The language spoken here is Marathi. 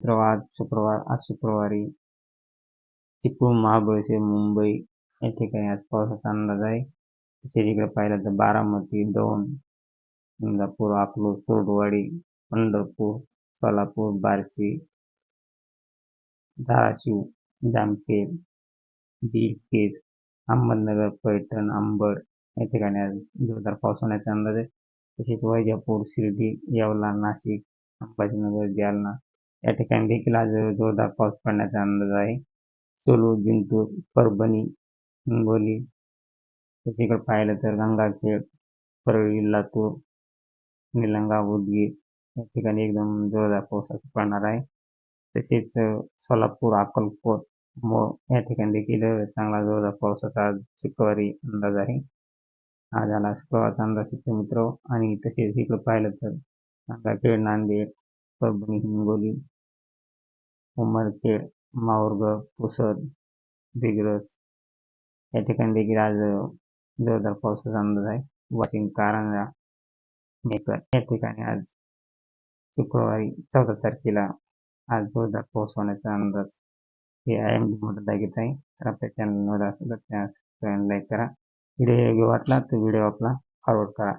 तर आज शुक्रवार आज शुक्रवारी चिपळूण महाबळेश्वर मुंबई या ठिकाणी आज पावसाचा अंदाज आहे. तसेच इकडे पाहिलं तर बारामती दौंड इंदापूर अकलूज कुर्डुवाडी पंढरपूर सोलापूर बार्शी धाराशिव जामखेड बीड केज अहमदनगर पैठण अंबड या ठिकाणी आज जोरदार पाऊस होण्याचा अंदाज आहे. तसेच वैजापूर शिर्डी येवला नाशिक संभाजीनगर जालना या ठिकाणी देखील आज जोरदार पाऊस पडण्याचा अंदाज आहे. सोलू जिंतूर परभणी हिंगोली त्याच्याकडे पाहिलं तर गंगाखेड परळी लातूर निलंगा उदगीर या ठिकाणी एकदम जोरदार पाऊस असं पडणार आहे. तसेच सोलापूर अक्कलकोट मोळ या ठिकाणी देखील चांगला जोरदार पावसाचा आज शुक्रवारी अंदाज आहे. आज आला शुक्रवारचा अंदाज मित्र. आणि तसेच इकडं पाहिलं तर गंगाखेड नांदेड परभणी हिंगोली उमरखेड माहूरगड पुसद दिग्रस या ठिकाणी देखील आज जोरदार पावसाचा अंदाज आहे. वाशिम कारंजा मेकर या ठिकाणी आज शुक्रवारी चौदा तारखेला आज जोरदार पाऊस होण्याचा अंदाज हे आय एम डी मधला घेत आहे. तर आपल्या चॅनलवर असेल तर त्या लाईक करा. व्हिडिओ योग्य वाटला तर व्हिडिओ आपला फॉरवर्ड करा.